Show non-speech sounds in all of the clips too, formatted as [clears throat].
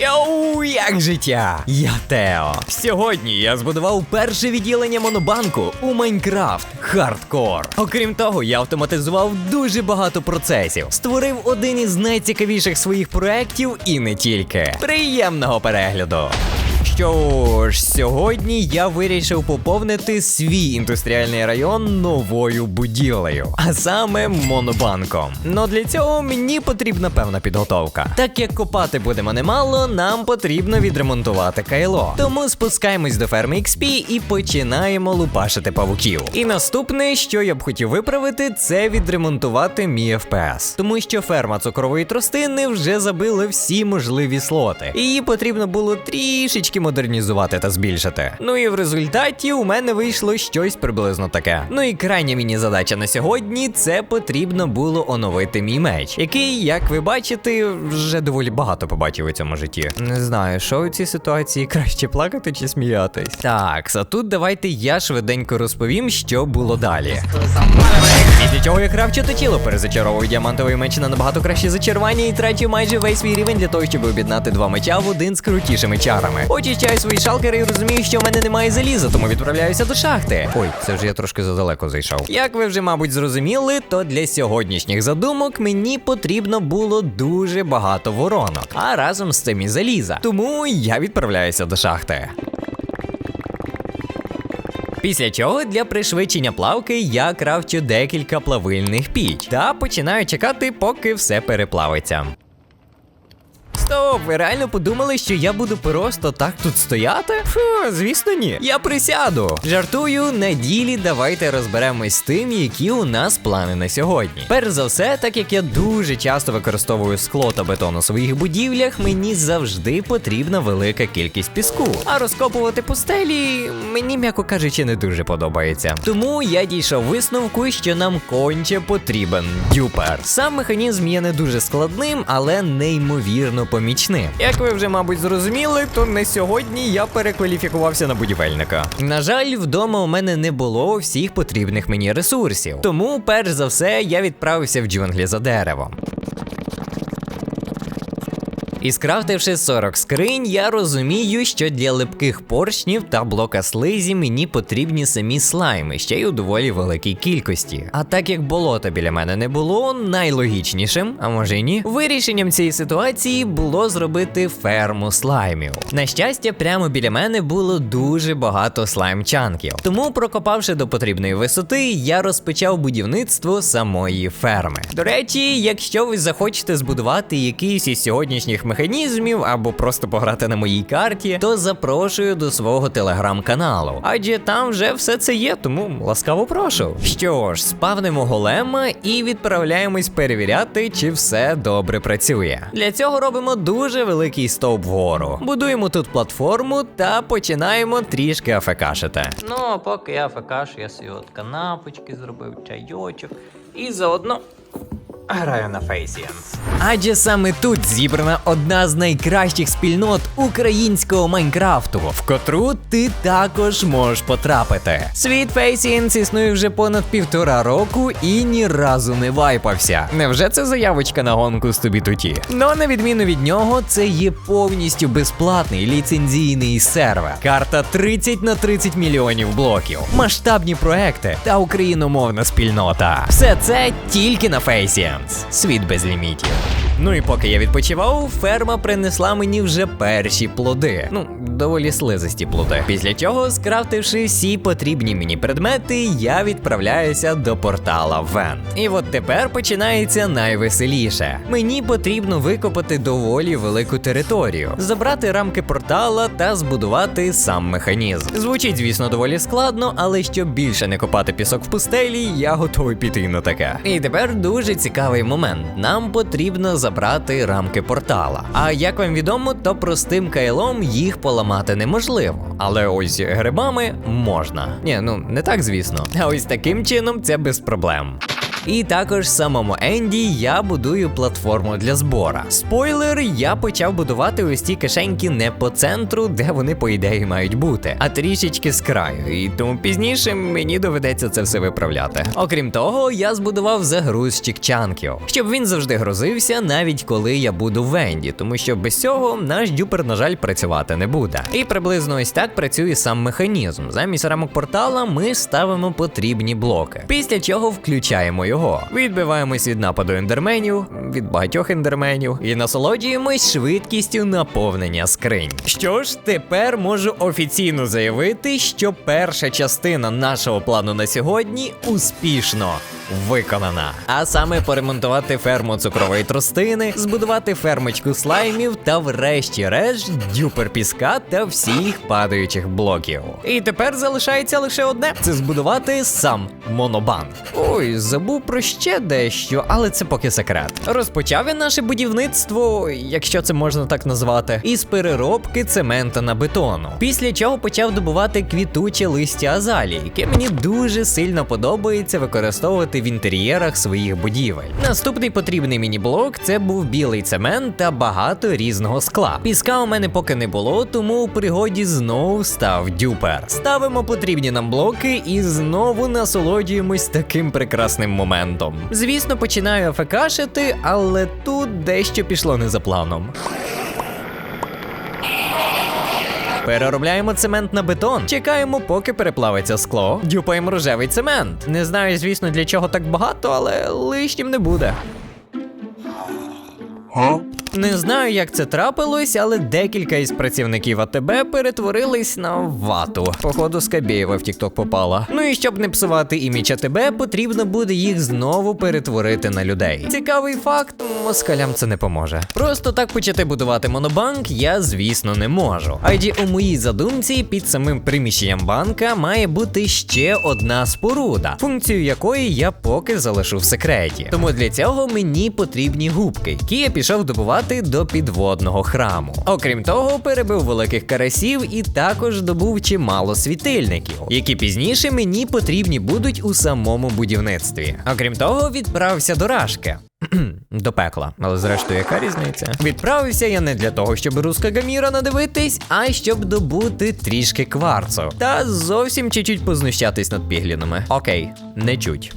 Йоу, як життя? Я Тео. Сьогодні я збудував перше відділення монобанку у Майнкрафт Хардкор. Окрім того, я автоматизував дуже багато процесів, створив один із найцікавіших своїх проєктів і не тільки. Приємного перегляду! Що ж, сьогодні я вирішив поповнити свій індустріальний район новою будівлею, а саме монобанком. Но для цього мені потрібна певна підготовка. Так як копати будемо немало, нам потрібно відремонтувати кайло. Тому спускаємось до ферми XP і починаємо лупашити павуків. І наступне, що я б хотів виправити, це відремонтувати мій FPS. Тому що ферма цукрової тростини вже забила всі можливі слоти. Її потрібно було трішечки модернізувати та збільшити. Ну і в результаті у мене вийшло щось приблизно таке. Ну і крайня мені задача на сьогодні це потрібно було оновити мій меч, який, як ви бачите, вже доволі багато побачив у цьому житті. Не знаю, що у цій ситуації краще плакати чи сміятись. Так, а тут давайте я швиденько розповім, що було далі. Після чого я кравчу тіло, перезачаровую діамантовий меч на набагато краще зачарування і трачу майже весь свій рівень для того, щоб об'єднати два меча в один з крутішими чарами. Очищаю свої шалкери і розумію, що в мене немає заліза, тому відправляюся до шахти. Ой, це вже я трошки задалеко зайшов. Як ви вже, мабуть, зрозуміли, то для сьогоднішніх задумок мені потрібно було дуже багато воронок, а разом з цим і заліза. Тому я відправляюся до шахти. Після чого для пришвидшення плавки я кравчу декілька плавильних піч та починаю чекати, поки все переплавиться. Ви реально подумали, що я буду просто так тут стояти? Фу, звісно, ні. Я присяду. Жартую, на ділі давайте розберемось з тим, які у нас плани на сьогодні. Перш за все, так як я дуже часто використовую скло та бетон у своїх будівлях, мені завжди потрібна велика кількість піску. А розкопувати пустелі мені, м'яко кажучи, не дуже подобається. Тому я дійшов висновку, що нам конче потрібен дюпер. Сам механізм є не дуже складним, але неймовірно помічним. Як ви вже, мабуть, зрозуміли, то не сьогодні я перекваліфікувався на будівельника. На жаль, вдома у мене не було всіх потрібних мені ресурсів. Тому, перш за все, я відправився в джунглі за деревом. І скрафтивши 40 скринь, я розумію, що для липких поршнів та блока слизі мені потрібні самі слайми, ще й у доволі великій кількості. А так як болота біля мене не було, найлогічнішим, а може й ні, вирішенням цієї ситуації було зробити ферму слаймів. На щастя, прямо біля мене було дуже багато слайм-чанків. Тому, прокопавши до потрібної висоти, я розпочав будівництво самої ферми. До речі, якщо ви захочете збудувати якийсь із сьогоднішніх механізмів або просто пограти на моїй карті, то запрошую до свого телеграм-каналу. Адже там вже все це є, тому ласкаво прошу. Що ж, спавнимо голема і відправляємось перевіряти, чи все добре працює. Для цього робимо дуже великий стовп вгору. Будуємо тут платформу та починаємо трішки афекашити. Ну, поки я афекашу, я собі от канапочки зробив, чайочок і заодно Граю на Фейсіанс. Адже саме тут зібрана одна з найкращих спільнот українського Майнкрафту, в котру ти також можеш потрапити. Світ Фейсіанс існує вже понад півтора року і ні разу не вайпався. Невже це заявочка на гонку з тобі туті? Но на відміну від нього, це є повністю безплатний ліцензійний сервер. Карта 30 на 30 мільйонів блоків, масштабні проекти та україномовна спільнота. Все це тільки на Фейсіанс. Світ без лімітів. Ну і поки я відпочивав, ферма принесла мені вже перші плоди. Ну, доволі слизисті плоди. Після чого, скрафтивши всі потрібні мені предмети, я відправляюся до портала Вен. І от тепер починається найвеселіше. Мені потрібно викопати доволі велику територію, забрати рамки портала та збудувати сам механізм. Звучить, звісно, доволі складно, але щоб більше не копати пісок в пустелі, я готовий піти на таке. І тепер дуже цікавий момент. Нам потрібно забрати рамки портала. А як вам відомо, то простим кайлом їх поламати неможливо. Але ось грибами можна. Ні, ну не так, звісно. А ось таким чином це без проблем. І також самому Енді я будую платформу для збора. Спойлер, я почав будувати ось ці кишеньки не по центру, де вони, по ідеї, мають бути, а трішечки з краю. І тому пізніше мені доведеться це все виправляти. Окрім того, я збудував загрузчик чанків, щоб він завжди грузився, навіть коли я буду в Енді, тому що без цього наш дюпер, на жаль, працювати не буде. І приблизно ось так працює сам механізм. Замість рамок портала ми ставимо потрібні блоки. Після чого включаємо його. Відбиваємось від нападу ендерменів, від багатьох ендерменів, і насолоджуємось швидкістю наповнення скринь. Що ж, тепер можу офіційно заявити, що перша частина нашого плану на сьогодні успішно виконана. А саме поремонтувати ферму цукрової тростини, збудувати фермочку слаймів та, врешті-решт, дюпер піска та всіх падаючих блоків. І тепер залишається лише одне: це збудувати сам монобанк. Ой, забув про ще дещо, але це поки секрет. Розпочав я наше будівництво, якщо це можна так назвати, із переробки цемента на бетону. Після чого почав добувати квітуче листя азалії, яке мені дуже сильно подобається використовувати в інтер'єрах своїх будівель. Наступний потрібний мені блок це був білий цемент та багато різного скла. Піска у мене поки не було, тому у пригоді знову став дюпер. Ставимо потрібні нам блоки і знову насолоджуємось таким прекрасним моментом. Звісно, починаю АФКшити, але тут дещо пішло не за планом. Переробляємо цемент на бетон. Чекаємо, поки переплавиться скло. Дюпаємо рожевий цемент. Не знаю, звісно, для чого так багато, але лишнім не буде. Не знаю, як це трапилось, але декілька із працівників АТБ перетворились на вату. Походу, Скабєєва в Тікток попала. Ну і щоб не псувати імідж АТБ, потрібно буде їх знову перетворити на людей. Цікавий факт, москалям це не поможе. Просто так почати будувати монобанк я, звісно, не можу. Адже у моїй задумці під самим приміщенням банка має бути ще одна споруда, функцію якої я поки залишу в секреті. Тому для цього мені потрібні губки, які я пішов добувати до підводного храму. Окрім того, перебив великих карасів і також добув чимало світильників, які пізніше мені потрібні будуть у самому будівництві. Окрім того, відправився до Рашки. [clears throat] До пекла, але зрештою, яка різниця? Відправився я не для того, щоб руска гаміра надивитись, а щоб добути трішки кварцу. Та зовсім чуть-чуть познущатись над піглінами. Окей, не чуть.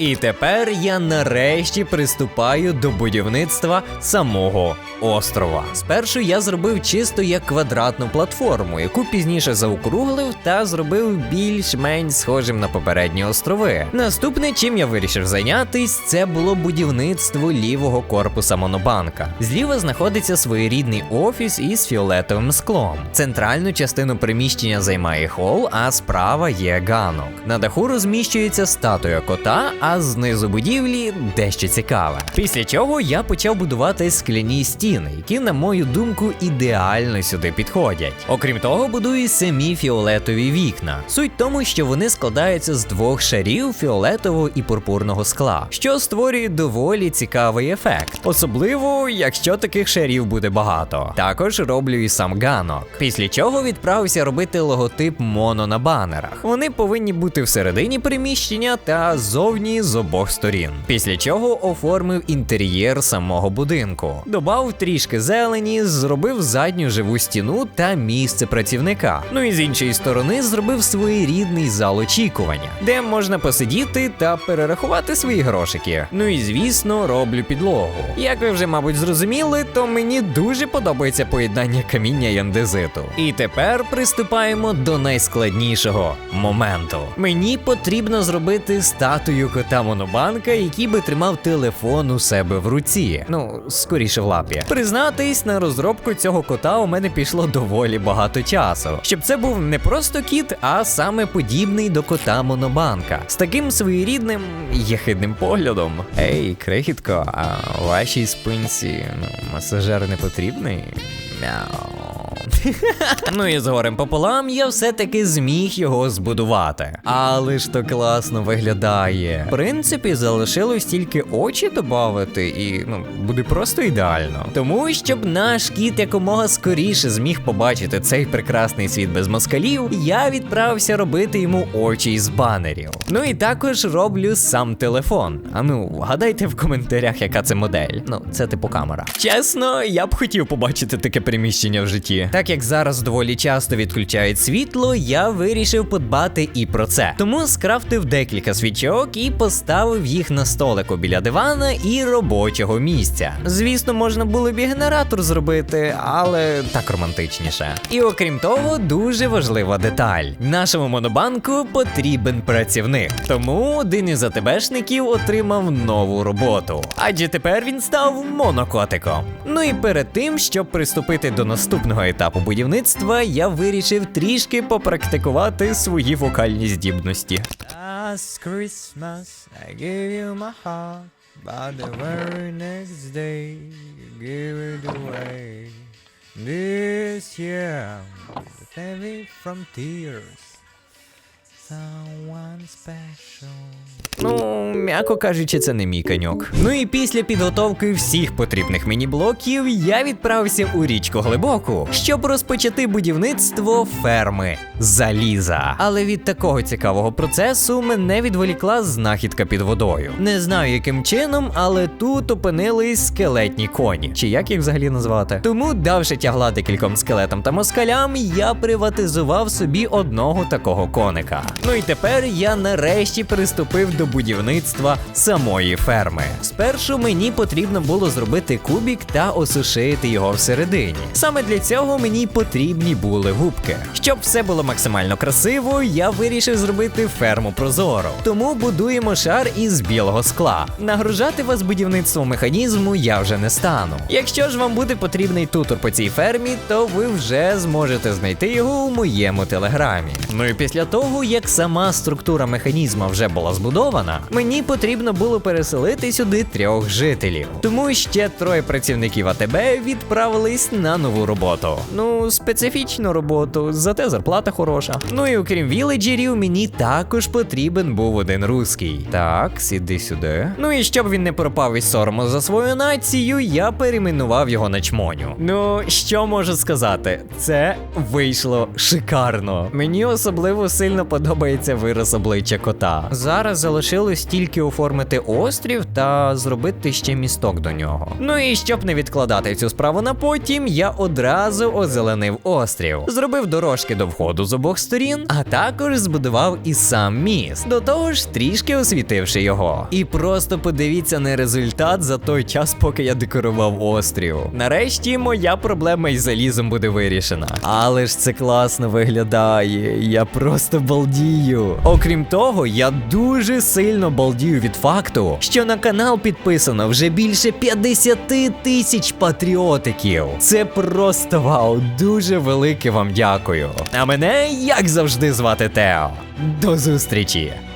І тепер я нарешті приступаю до будівництва самого острова. Спершу я зробив чисто як квадратну платформу, яку пізніше заокруглив та зробив більш-менш схожим на попередні острови. Наступне, чим я вирішив зайнятись, це було будівництво лівого корпуса монобанка. Зліва знаходиться своєрідний офіс із фіолетовим склом. Центральну частину приміщення займає хол, а справа є ганок. На даху розміщується статуя кота, а знизу будівлі дещо цікаве. Після чого я почав будувати скляні стіни, які, на мою думку, ідеально сюди підходять. Окрім того, будую самі фіолетові вікна. Суть тому, що вони складаються з двох шарів фіолетового і пурпурного скла, що створює доволі цікавий ефект, особливо якщо таких шарів буде багато. Також роблю і сам ганок. Після чого відправився робити логотип моно на банерах. Вони повинні бути всередині приміщення та зовні з обох сторін. Після чого оформив інтер'єр самого будинку, додав трішки зелені, зробив задню живу стіну та місце працівника. Ну і з іншої сторони зробив своєрідний зал очікування, де можна посидіти та перерахувати свої грошики. Ну і звісно, роблю підлогу. Як ви вже, мабуть, зрозуміли, то мені дуже подобається поєднання каміння і андезиту. І тепер приступаємо до найскладнішого моменту. Мені потрібно зробити статую кота монобанка, який би тримав телефон у себе в руці. Ну, скоріше в лапі. Признатись, на розробку цього кота у мене пішло доволі багато часу. Щоб це був не просто кіт, а саме подібний до кота монобанка. З таким своєрідним єхидним поглядом. Ей, крихітко, а вашій спинці ну, масажер не потрібний? Мяу. Ну і з горем пополам я все-таки зміг його збудувати. Але ж то класно виглядає. В принципі, залишилось тільки очі додати, і ну, буде просто ідеально. Тому щоб наш кіт якомога скоріше зміг побачити цей прекрасний світ без москалів, я відправився робити йому очі із банерів. Ну і також роблю сам телефон. А ну, гадайте в коментарях, яка це модель. Ну, це типу камера. Чесно, я б хотів побачити таке приміщення в житті. Так як зараз доволі часто відключають світло, я вирішив подбати і про це. Тому скрафтив декілька свічок і поставив їх на столику біля дивана і робочого місця. Звісно, можна було б і генератор зробити, але так романтичніше. І окрім того, дуже важлива деталь: нашому монобанку потрібен працівник. Тому один із АТБшників отримав нову роботу. Адже тепер він став монокотиком. Ну і перед тим, щоб приступити до наступного етапу будівництва, я вирішив трішки попрактикувати свої вокальні здібності. Ну, м'яко кажучи, це не мій коньок. Ну і після підготовки всіх потрібних мені блоків я відправився у річку глибоку, щоб розпочати будівництво ферми заліза. Але від такого цікавого процесу мене відволікла знахідка під водою. Не знаю, яким чином, але тут опинились скелетні коні. Чи як їх взагалі назвати? Тому, давши тягла декільком скелетам та москалям, я приватизував собі одного такого коника. Ну і тепер я нарешті приступив до будівництва самої ферми. Спершу мені потрібно було зробити кубік та осушити його всередині. Саме для цього мені потрібні були губки. Щоб все було максимально красиво, я вирішив зробити ферму прозоро. Тому будуємо шар із білого скла. Нагружати вас будівництвом механізму я вже не стану. Якщо ж вам буде потрібний тутор по цій фермі, то ви вже зможете знайти його у моєму телеграмі. Ну і після того, як сама структура механізма вже була збудована, мені потрібно було переселити сюди трьох жителів. Тому ще троє працівників АТБ відправились на нову роботу. Ну, специфічну роботу, зате зарплата хороша. Ну і окрім віледжерів, мені також потрібен був один руський. Так, сіди сюди. Ну і щоб він не пропав із сорому за свою націю, я перейменував його на чмоню. Ну, що можу сказати? Це вийшло шикарно. Мені особливо сильно подобається вираз обличчя кота. Зараз залишилось тільки оформити острів та зробити ще місток до нього. Ну і щоб не відкладати цю справу на потім, я одразу озеленив острів, зробив дорожки до входу з обох сторін, а також збудував і сам міст. До того ж, трішки освітивши його. І просто подивіться на результат за той час, поки я декорував острів. Нарешті моя проблема із залізом буде вирішена. Але ж це класно виглядає. Я просто балдію. Окрім того, я дуже сильно балдію від факту, що на канал підписано вже більше 50 тисяч патріотиків. Це просто вау, дуже велике вам дякую. А мене, як завжди, звати Тео. До зустрічі!